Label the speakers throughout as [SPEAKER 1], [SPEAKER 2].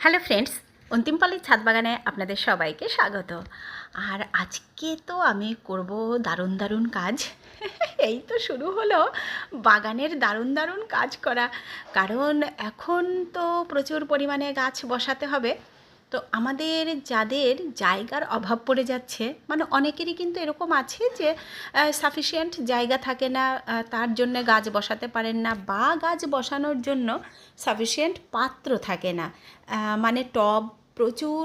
[SPEAKER 1] Hello friends অন্তিমপালের ছাদ বাগানে আপনাদের সবাইকে স্বাগত। আর আজকে তো আমি করব দারুণ দারুণ কাজ। এই তো শুরু হলো বাগানের দারুণ দারুণ কাজ করা। কারণ এখন তো প্রচুর পরিমাণে গাছ বসাতে হবে। তো আমাদের যাদের জায়গার অভাব পড়ে যাচ্ছে মানে অনেকেরই কিন্তু এরকম আছে যে সাফিসিয়েন্ট জায়গা থাকে না তার জন্য গাছ বসাতে পারেন না বা গাছ বসানোর জন্য সাফিসিয়েন্ট পাত্র থাকে না। মানে টব, প্রচুর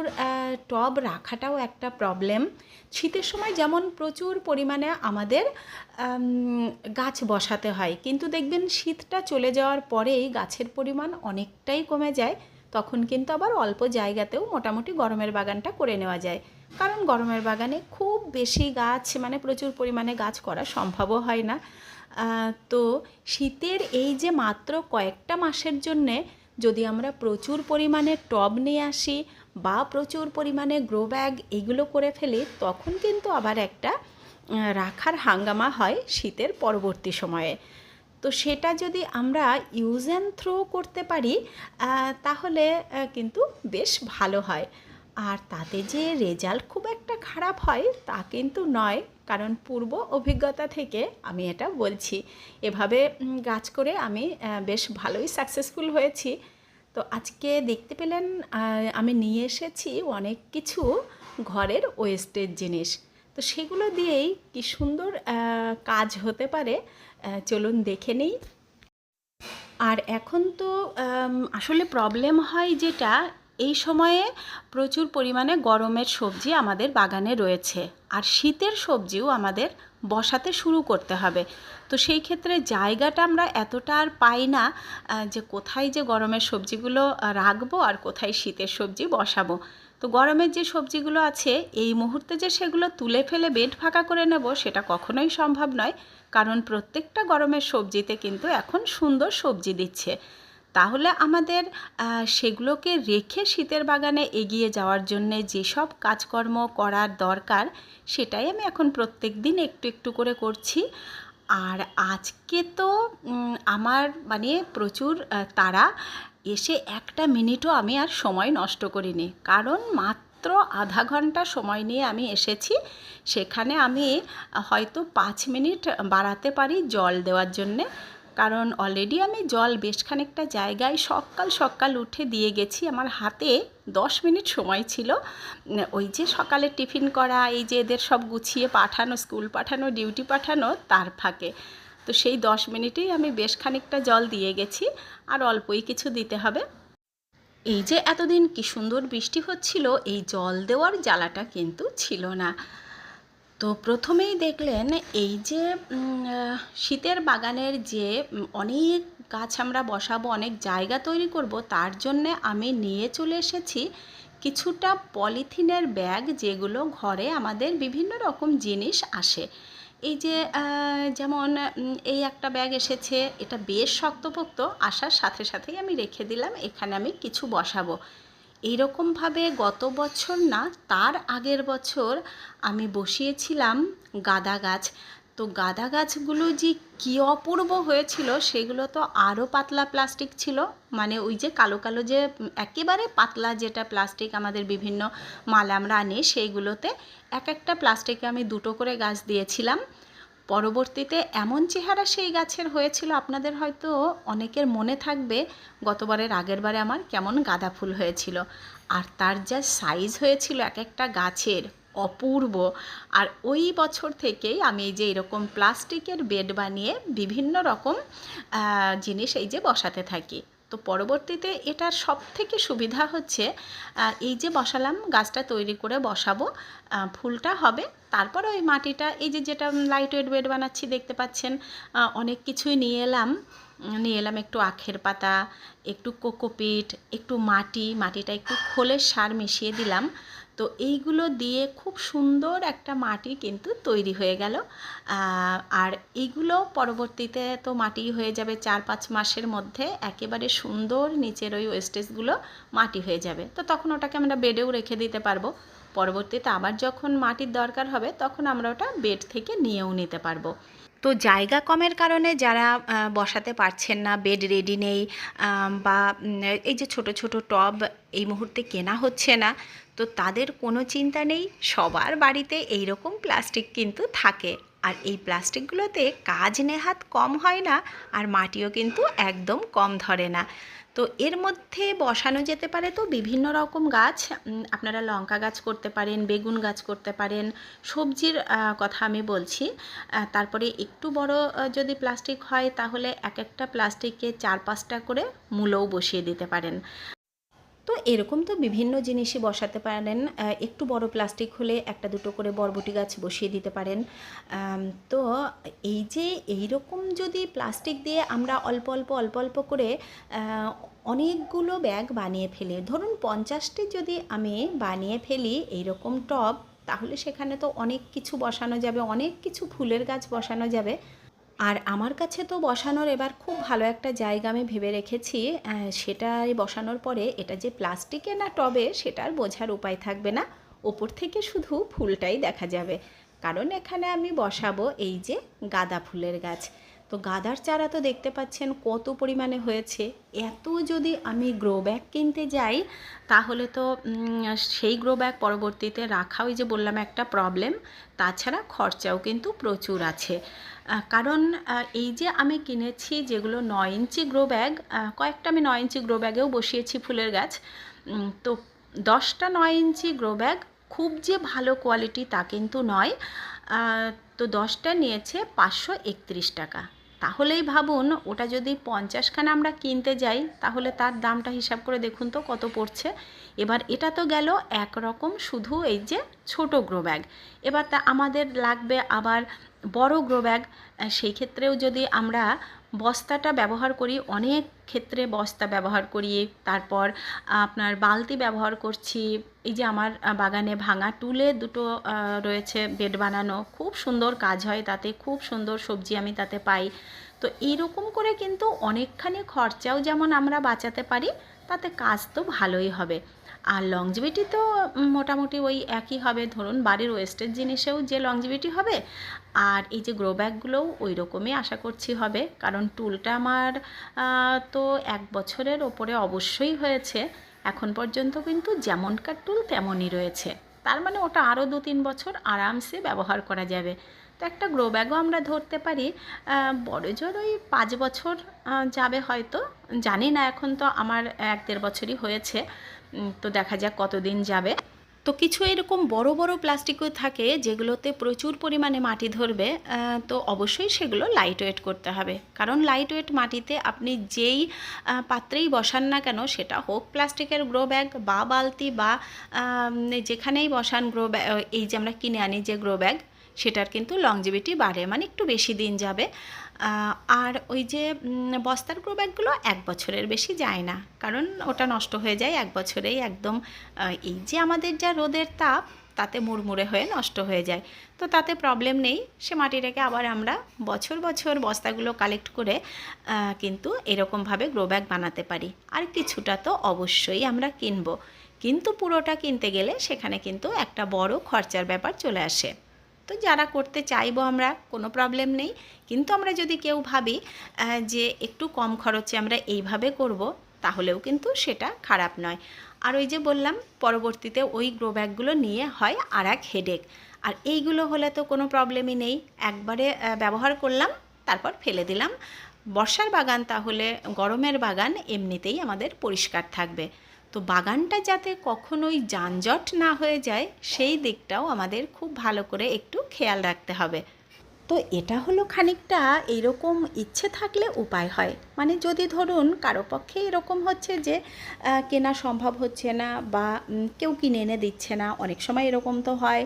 [SPEAKER 1] টব রাখাটাও একটা প্রবলেম শীতের সময় যেমন প্রচুর পরিমাণে আমাদের গাছ বসাতে হয়, কিন্তু দেখবেন শীতটা চলে যাওয়ার পরেই গাছের পরিমাণ অনেকটাই কমে যায়। তখন কিন্তু আবার অল্প জায়গাতেও মোটামুটি গরমের বাগানটা করে নেওয়া যায়। কারণ গরমের বাগানে খুব বেশি গাছ মানে প্রচুর পরিমাণে গাছ করা সম্ভবও হয় না। তো শীতের এই যে মাত্র কয়েকটা মাসের জন্যে যদি আমরা প্রচুর পরিমাণে টব নিয়ে আসি বা প্রচুর পরিমাণে গ্রো ব্যাগ এগুলো করে ফেলি, তখন কিন্তু আবার একটা রাখার হাঙ্গামা হয় শীতের পরবর্তী সময়ে। তো সেটা যদি আমরা ইউজ অ্যান্ড থ্রো করতে পারি তাহলে কিন্তু বেশ ভালো হয়। আর তাতে যে রেজাল্ট খুব একটা খারাপ হয়, তা কিন্তু নয়। কারণ পূর্ব অভিজ্ঞতা থেকে আমি এটা বলছি। এভাবে গাছ করে আমি বেশ ভালোই সাকসেসফুল হয়েছি। তো আজকে দেখতে পেলেন আমি নিয়ে এসেছি অনেক কিছু ঘরের ওয়েস্টের জিনিস। তো সেগুলো দিয়েই কি সুন্দর কাজ হতে পারে। চলুন দেখে নেই। আর এখন তো আসলে প্রবলেম হয় যেটা, এই সময়ে প্রচুর পরিমাণে গরমের সবজি আমাদের বাগানে রয়েছে। আর শীতের সবজিও আমাদের বসাতে শুরু করতে হবে। তো সেই ক্ষেত্রে জায়গাটা আমরা এতটা আর পাই না যে কোথায় যে গরমের সবজিগুলো রাখব আর কোথায় শীতের সবজি বসাবো। তো গরমের যে সবজিগুলো আছে, এই মুহূর্তে যে সেগুলো তুলে ফেলে বেড ফাঁকা করে নেব, সেটা কখনোই সম্ভব নয়। কারণ প্রত্যেকটা গরমের সবজিতে কিন্তু এখন সুন্দর সবজি দিচ্ছে। তাহলে আমাদের সেগুলোকে রেখে শীতের বাগানে এগিয়ে যাওয়ার জন্যে যেসব কাজকর্ম করার দরকার, সেটাই আমি এখন প্রত্যেক দিন একটু একটু করে করছি। আর আজকে তো আমার মানে প্রচুর তারা এসে একটা মিনিটও আমি আর সময় নষ্ট করিনি। কারণ মাত্র আধা ঘণ্টা সময় নিয়ে আমি এসেছি। সেখানে আমি হয়তো পাঁচ মিনিট বাড়াতে পারি জল দেওয়ার জন্যে। কারণ অলরেডি আমি জল বেশ খানিকটা জায়গায় সকাল সকাল উঠে দিয়ে গেছি। আমার হাতে দশ মিনিট সময় ছিল। ওই যে সকালে টিফিন করা, এই যে এদের সব গুছিয়ে পাঠানো, স্কুল পাঠানো, ডিউটি পাঠানো, তার ফাঁকে। তো সেই দশ মিনিটেই আমি বেশ খানিকটা জল দিয়ে গেছি। আর অল্পই কিছু দিতে হবে। এই যে এতদিন কি সুন্দর বৃষ্টি হচ্ছিল, এই জল দেওয়ার জ্বালাটা কিন্তু ছিল না। তো প্রথমেই দেখলেন এই যে শীতের বাগানের যে অনেক গাছ আমরা বসাবো, অনেক জায়গা তৈরি করব, তার জন্যে আমি নিয়ে চলে এসেছি কিছুটা পলিথিনের ব্যাগ যেগুলো ঘরে আমাদের বিভিন্ন রকম জিনিস আসে। এই যে যেমন এই একটা ব্যাগ এসেছে, এটা বেশ শক্তপোক্ত, আসার সাথে সাথেই আমি রেখে দিলাম, এখানে আমি কিছু বসাবো। এইরকমভাবে গত বছর না, তার আগের বছর আমি বসিয়েছিলাম গাঁদা গাছ। তো গাঁদা গাছগুলো যে কী অপূর্ব হয়েছিল, সেগুলো তো আরও পাতলা প্লাস্টিক ছিল। মানে ওই যে কালো কালো যে একেবারে পাতলা যেটা প্লাস্টিক আমাদের বিভিন্ন মাল আমরা আনি, সেইগুলোতে এক একটা প্লাস্টিকে আমি দুটো করে গাছ দিয়েছিলাম। পরবর্তীতে এমন চেহারা সেই গাছের হয়েছিল, আপনাদের হয়তো অনেকের মনে থাকবে, গতবারের আগের বারে আমার কেমন গাঁদা ফুল হয়েছিল। আর তার যা সাইজ হয়েছিল এক একটা গাছের অপূর্ব। আর ওই বছর থেকেই আমি এই যে এরকম প্লাস্টিকের বেড বানিয়ে বিভিন্ন রকম জিনিস এই যে বসাতে থাকি। তো পরবর্তীতে এটার সব থেকে সুবিধা হচ্ছে এই যে বসালাম গাছটা তৈরি করে বসাবো ফুলটা হবে, তারপর ওই মাটিটা, এই যে যেটা লাইট ওয়েট বেড বানাচ্ছি দেখতে পাচ্ছেন অনেক কিছুই নিয়ে এলাম নিয়ে এলাম একটু আখের পাতা, একটু কোকোপিট, একটু মাটি, মাটিটা একটু খোলের সার মিশিয়ে দিলাম তো এইগুলো দিয়ে খুব সুন্দর একটা মাটি কিন্তু তৈরি হয়ে গেল। আর এইগুলো পরবর্তীতে তো মাটি হয়ে যাবে চার পাঁচ মাসের মধ্যে একেবারে সুন্দর নিচের ওই ওয়েস্টেজগুলো মাটি হয়ে যাবে। তো তখন ওটাকে আমরা বেডেও রেখে দিতে পারব। পরবর্তীতে আবার যখন মাটির দরকার হবে তখন আমরা ওটা বেড থেকে নিয়েও নিতে পারব। তো জায়গা কমের কারণে যারা বসাতে পারছেন না, বেড রেডি নেই বা এই যে ছোট ছোট টব এই মুহূর্তে কেনা হচ্ছে না তো তাদের কোনো চিন্তা নেই, সবার বাড়িতে এই রকম প্লাস্টিক কিন্তু থাকে। আর এই প্লাস্টিকগুলোতে কাজ নেহাত কম হয় না, আর মাটিও কিন্তু একদম কম ধরে না। তো এর মধ্যে বসানো যেতে পারে তো বিভিন্ন রকম গাছ। আপনারা লঙ্কা গাছ করতে পারেন, বেগুন গাছ করতে পারেন, সবজির কথা আমি বলছি। তারপরে একটু বড় যদি প্লাস্টিক হয়, তাহলে এক একটা প্লাস্টিককে চার পাঁচটা করে মূলও বসিয়ে দিতে পারেন। তো এরকম তো বিভিন্ন জিনিসই বসাতে পারেন। একটু বড় প্লাস্টিক হলে একটা দুটো করে বরবটি গাছ বসিয়ে দিতে পারেন। তো এই যে এই রকম যদি প্লাস্টিক দিয়ে আমরা অল্প অল্প অল্প অল্প করে অনেকগুলো ব্যাগ বানিয়ে ফেলি, ধরুন পঞ্চাশটি যদি আমি বানিয়ে ফেলি এইরকম টব, তাহলে সেখানে তো অনেক কিছু বসানো যাবে, অনেক কিছু ফুলের গাছ বসানো যাবে। আর আমার কাছে তো বসানোর এবার খুব ভালো একটা জায়গা আমি ভেবে রেখেছি সেটাই বসানোর পরে এটা যে প্লাস্টিকে না টবে সেটার বোঝার উপায় থাকবে না। ওপর থেকে শুধু ফুলটাই দেখা যাবে। কারণ এখানে আমি বসাবো এই যে গাঁদা ফুলের গাছ। তো গাঁদার চারা তো দেখতে পাচ্ছেন কত পরিমাণে হয়েছে। এত যদি আমি গ্রো ব্যাগ কিনতে যাই, তাহলে তো সেই গ্রো ব্যাগ পরবর্তীতে রাখা, ওই যে বললাম একটা প্রবলেম তাছাড়া খরচাও কিন্তু প্রচুর আছে। কারণ এই যে আমি কিনেছি যেগুলো নয় ইঞ্চি গ্রো ব্যাগ কয়েকটা আমি নয় ইঞ্চি গ্রো ব্যাগেও বসিয়েছি ফুলের গাছ। তো দশটা নয় ইঞ্চি গ্রো ব্যাগ খুব যে ভালো কোয়ালিটি তা কিন্তু নয়। তো দশটা নিয়েছে পাঁচশো একত্রিশ টাকা। তাহলেই ভাবুন ওটা যদি পঞ্চাশখানা আমরা কিনতে যাই, তাহলে তার দামটা হিসাব করে দেখুন তো কত পড়ছে। এবার এটা তো গেল একরকম শুধু এই যে ছোট গ্রো ব্যাগ। এবার তা আমাদের লাগবে আবার বড় গ্রো ব্যাগ সেই ক্ষেত্রেও যদি আমরা বস্তাটা ব্যবহার করি, অনেক ক্ষেত্রে বস্তা ব্যবহার করি। তারপর আপনার বালতি ব্যবহার করছি। এই যে আমার বাগানে ভাঙা টুলে দুটো রয়েছে বেড বানানো। খুব সুন্দর কাজ হয় তাতে, খুব সুন্দর সবজি আমি তাতে পাই। তো এইরকম করে কিন্তু অনেকখানি খরচাও যেমন আমরা বাঁচাতে পারি তাতে কাজ তো ভালোই হবে। আর লংজিভিটি তো মোটামুটি ওই একই হবে। ধরুন বাড়ির ওয়েস্টের জিনিসেও যে লংজিভিটি হবে, আর এই যে গ্রো ব্যাগগুলোও ওই রকমই আশা করছি হবে। কারণ টুলটা আমার তো এক বছরের ওপরে অবশ্যই হয়েছে। এখন পর্যন্ত কিন্তু যেমনকার টুল তেমনই রয়েছে। তার মানে ওটা আরও দু তিন বছর আরামসে ব্যবহার করা যাবে। তো একটা গ্রো ব্যাগও আমরা ধরতে পারি। বড় জোর ওই পাঁচ বছর যাবে হয়তো। জানি না এখন তো আমার এক দেড় বছরই হয়েছে। তো দেখা যাক কতদিন যাবে। তো কিছু এরকম বড় বড় প্লাস্টিকও থাকে যেগুলোতে প্রচুর পরিমাণে মাটি ধরবে। তো অবশ্যই সেগুলো লাইট ওয়েট করতে হবে। কারণ লাইট ওয়েট মাটিতে আপনি যেই পাত্রেই বসান না কেন, সেটা হোক প্লাস্টিকের গ্রো ব্যাগ বা বালতি বা যেখানেই বসান গ্রো ব্যাগ এই যে আমরা কিনে আনি যে গ্রো ব্যাগ সেটার কিন্তু লংজিভিটি বাড়ে মানে একটু বেশি দিন যাবে। আর ওই যে বস্তার গ্রো ব্যাগগুলো এক বছরের বেশি যায় না, কারণ ওটা নষ্ট হয়ে যায় এক বছরেই একদম এই যে আমাদের যা রোদের তাপ, তাতে মুড়মুড়ে হয়ে নষ্ট হয়ে যায়। তো তাতে প্রবলেম নেই, সে মাটিটাকে আবার আমরা বছর বছর বস্তাগুলো কালেক্ট করে কিন্তু এরকমভাবে গ্রো ব্যাগ বানাতে পারি। আর কিছুটা তো অবশ্যই আমরা কিনবো, কিন্তু পুরোটা কিনতে গেলে সেখানে কিন্তু একটা বড় খরচার ব্যাপার চলে আসে। তো যারা করতে চাইব আমরা, কোনো প্রবলেম নেই। কিন্তু আমরা যদি কেউ ভাবি যে একটু কম খরচে আমরা এইভাবে করব, তাহলেও কিন্তু সেটা খারাপ নয়। আর ওই যে বললাম, পরবর্তীতে ওই গ্রো ব্যাগগুলো নিয়ে হয় আর এক হেডেক আর এইগুলো হলে তো কোনো প্রবলেমই নেই। একবারে ব্যবহার করলাম, তারপর ফেলে দিলাম। বর্ষার বাগান তাহলে গরমের বাগান এমনিতেই আমাদের পরিষ্কার থাকবে। তো বাগানটা যাতে কখনোই যানজট না হয়ে যায়, সেই দিকটাও আমাদের খুব ভালো করে একটু খেয়াল রাখতে হবে। তো এটা হলো খানিকটা এইরকম ইচ্ছে থাকলে উপায় হয়। মানে যদি ধরুন কারও পক্ষে এরকম হচ্ছে যে কেনা সম্ভব হচ্ছে না বা কেউ কিনে এনে দিচ্ছে না, অনেক সময় এরকম তো হয়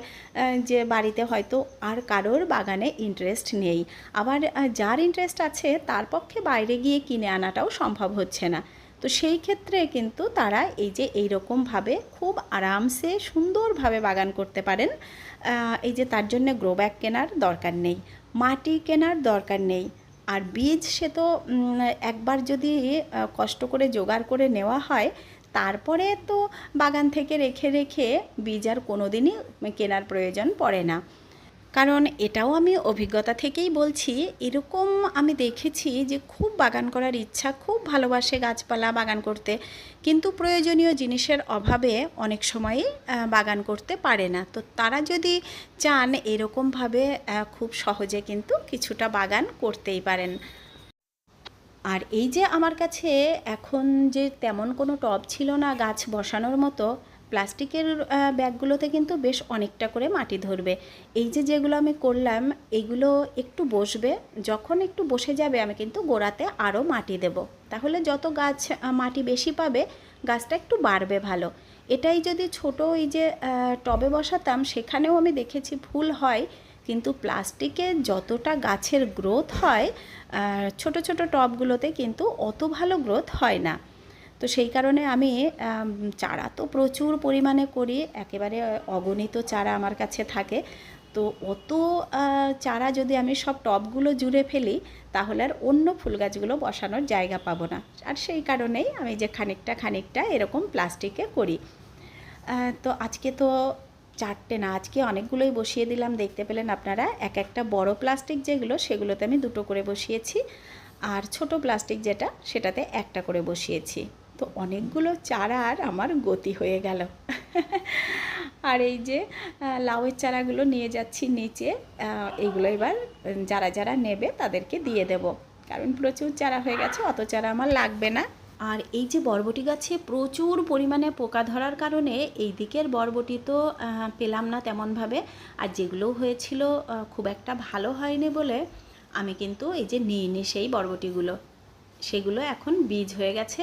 [SPEAKER 1] যে বাড়িতে হয়তো আর কারোর বাগানে ইন্টারেস্ট নেই। আবার যার ইন্টারেস্ট আছে তার পক্ষে বাইরে গিয়ে কিনে আনাটাও সম্ভব হচ্ছে না। তো সেই ক্ষেত্রে কিন্তু তারা এই যে এই রকমভাবে খুব আরামসে সুন্দরভাবে বাগান করতে পারেন। এই যে তার জন্য গ্রো ব্যাগ কেনার দরকার নেই, মাটি কেনার দরকার নেই, আর বীজ সে তো একবার যদি কষ্ট করে জোগাড় করে নেওয়া হয়, তারপরে তো বাগান থেকে রেখে রেখে বীজ আর কোনো দিনই কেনার প্রয়োজন পড়ে না। কারণ এটাও আমি অভিজ্ঞতা থেকেই বলছি, এরকম আমি দেখেছি যে খুব বাগান করার ইচ্ছা, খুব ভালোবাসে গাছপালা বাগান করতে। কিন্তু প্রয়োজনীয় জিনিসের অভাবে অনেক সময়ই বাগান করতে পারে না। তো তারা যদি চান এরকমভাবে খুব সহজে কিন্তু কিছুটা বাগান করতেই পারেন। আর এই যে আমার কাছে এখন যে তেমন কোনো টব ছিল না গাছ বসানোর মতো প্লাস্টিকের ব্যাগগুলোতে কিন্তু বেশ অনেকটা করে মাটি ধরবে। এই যে যেগুলো আমি করলাম, এগুলো একটু বসবে, যখন একটু বসে যাবে আমি কিন্তু গোড়াতে আরও মাটি দেব। তাহলে যত গাছ মাটি বেশি পাবে, গাছটা একটু বাড়বে ভালো। এটাই যদি ছোট এই যে টবে বসাতাম, সেখানেও আমি দেখেছি ফুল হয়, কিন্তু প্লাস্টিকে যতটা গাছের গ্রোথ হয় ছোট ছোট টবগুলোতে কিন্তু অত ভালো গ্রোথ হয় না। তো সেই কারণে আমি চারা তো প্রচুর পরিমাণে করি, একেবারে অগণিত চারা আমার কাছে থাকে। তো অত চারা যদি আমি সব টবগুলো জুড়ে ফেলি, তাহলে আর অন্য ফুল গাছগুলো বসানোর জায়গা পাবো না। আর সেই কারণেই আমি যে খানিকটা খানিকটা এরকম প্লাস্টিকে করি। তো আজকে তো চারটে না, আজকে অনেকগুলোই বসিয়ে দিলাম। দেখতে পেলেন আপনারা, এক একটা বড় প্লাস্টিক যেগুলো, সেগুলোতে আমি দুটো করে বসিয়েছি। আর ছোট প্লাস্টিক যেটা, সেটাতে একটা করে বসিয়েছি। তো অনেকগুলো চারার আমার গতি হয়ে গেল। আর এই যে লাউয়ের চারাগুলো নিয়ে যাচ্ছি নিচে এইগুলো এবার যারা যারা নেবে তাদেরকে দিয়ে দেব। কারণ প্রচুর চারা হয়ে গেছে, অত চারা আমার লাগবে না। আর এই যে বরবটি গাছে প্রচুর পরিমাণে পোকা ধরার কারণে এই দিকের বরবটি তো পেলাম না তেমনভাবে। আর যেগুলো হয়েছিল খুব একটা ভালো হয়নি বলে আমি কিন্তু এই যে নিয়ে নিই সেই বরবটিগুলো। সেগুলো এখন বীজ হয়ে গেছে।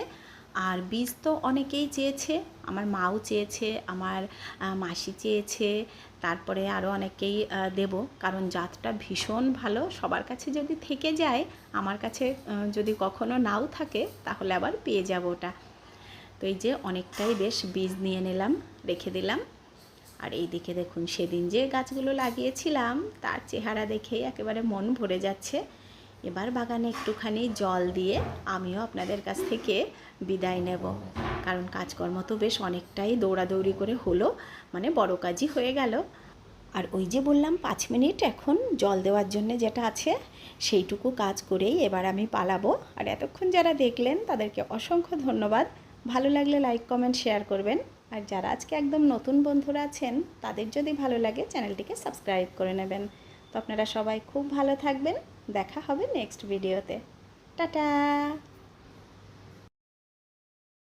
[SPEAKER 1] আর বীজ তো অনেকেই চেয়েছে, আমার মাও চেয়েছে, আমার মাসি চেয়েছে, তারপরে আরও অনেকেই দেব, কারণ জাতটা ভীষণ ভালো, সবার কাছে যদি থেকে যায়, আমার কাছে যদি কখনো নাও থাকে, তাহলে আবার পেয়ে যাব ওটা। তো এই যে অনেকটাই বেশ বীজ নিয়ে নিলাম, রেখে দিলাম। আর এই দিকে দেখুন, সেদিন যে গাছগুলো লাগিয়েছিলাম, তার চেহারা দেখেই একেবারে মন ভরে যাচ্ছে। এবার বাগানে একটুখানি জল দিয়ে আমিও আপনাদের কাছ থেকে বিদায় নেব। কারণ কাজকর্ম তো বেশ অনেকটাই দৌড়াদৌড়ি করে হলো মানে বড় কাজই হয়ে গেল। আর ওই যে বললাম, পাঁচ মিনিট এখন জল দেওয়ার জন্য যেটা আছে, সেইটুকু কাজ করেই এবার আমি পালাবো। আর এতক্ষণ যারা দেখলেন, তাদেরকে অসংখ্য ধন্যবাদ। ভালো লাগলে লাইক, কমেন্ট, শেয়ার করবেন। আর যারা আজকে একদম নতুন বন্ধুরা আছেন, তাদের যদি ভালো লাগে, চ্যানেলটিকে সাবস্ক্রাইব করে নেবেন। আপনারা সবাই খুব ভালো থাকবেন। দেখা হবে নেক্সট ভিডিওতে টাটা!